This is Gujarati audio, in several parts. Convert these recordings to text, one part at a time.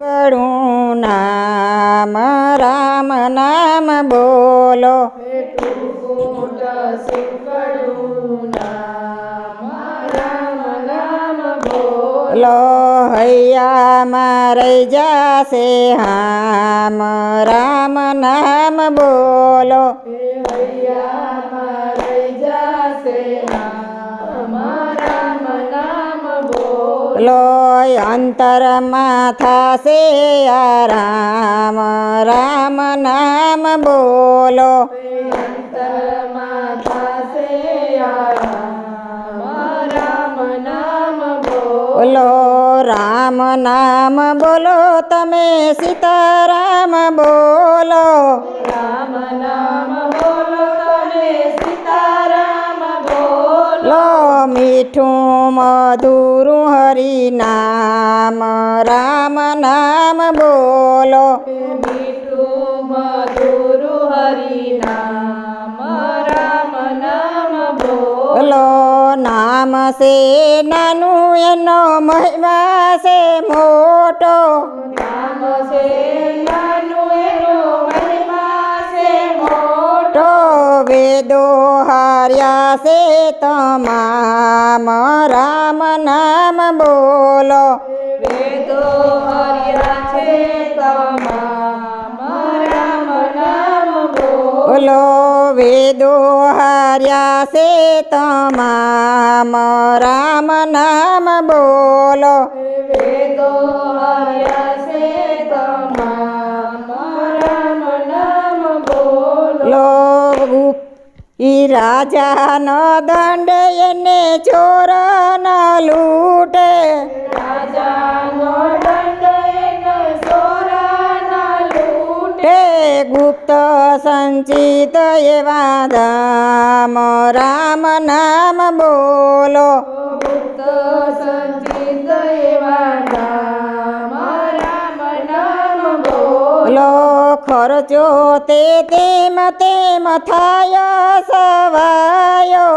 કરું નામ રામ નામ બોલો. લો હૈયામાં રહી જાશે હામ રામ નામ બોલો. લો અંતરમાં થાશે રામ રામ નામ બોલો. બોલો રામ નામ બોલો. તમે સીતારામ બોલો. મીઠું મધુરું હરિ નામ રામ નામ બોલો બોલો નામ છે નાનું એનો મહિમા છે મોટો મોટો વેદો હાર્યા છે તમામ. રામ નામ બોલો. વેદો હર્યા છે તમામ. રામ નામ બોલો. વેદો હાર્યા છે તમામ. રામ નામ બોલો. વેદો હર્યા ઈ રાજાનો દંડ એને ચોર ન લૂટે. રાજાનો દંડ એને સોરાના લૂટે. ગુપ્ત સંચિત એવા ધામ રામ નામ બોલો. ગુપ્ત સંચિત ખર્ચો તે તેમ તેમ થાય સવાયો.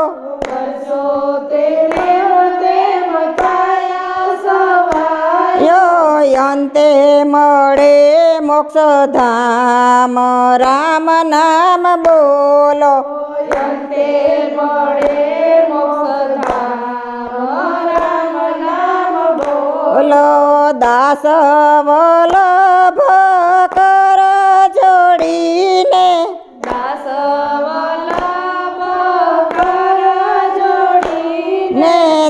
તેને તેમ થાય સવાયો. અંતે મળે મોક્ષ ધામ રામ નામ બોલો. અંતે મળે દાસ વલ્લભ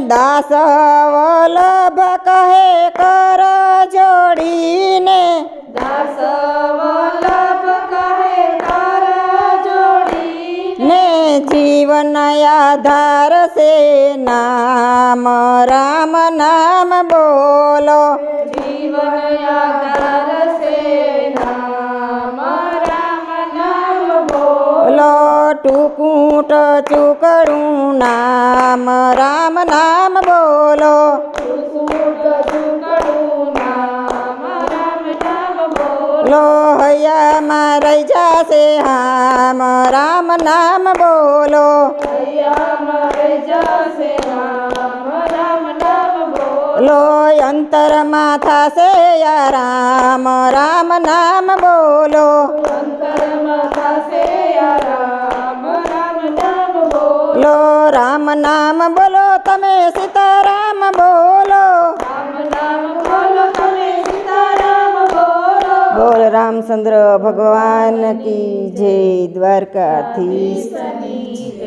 દાસ વલ્લભ કહે કર જોડીને. દાસ વલ્લભ કહે કર જોડીને. ને જીવન આધાર સે નામ રામ નામ બોલો. ટૂંકું નામ રામ નામ રામ નામ બોલ. લો હૈયામાં રહી જાશે હામ, રામ નામ બોલો. લોય અંતરમાં થશે રામ રામ નામ બોલો. અંતરમાં થશે રામ નામ બોલો તમે સીતારામ બોલો. બોલો રામચંદ્ર ભગવાન કી જય દ્વારકાધીશ.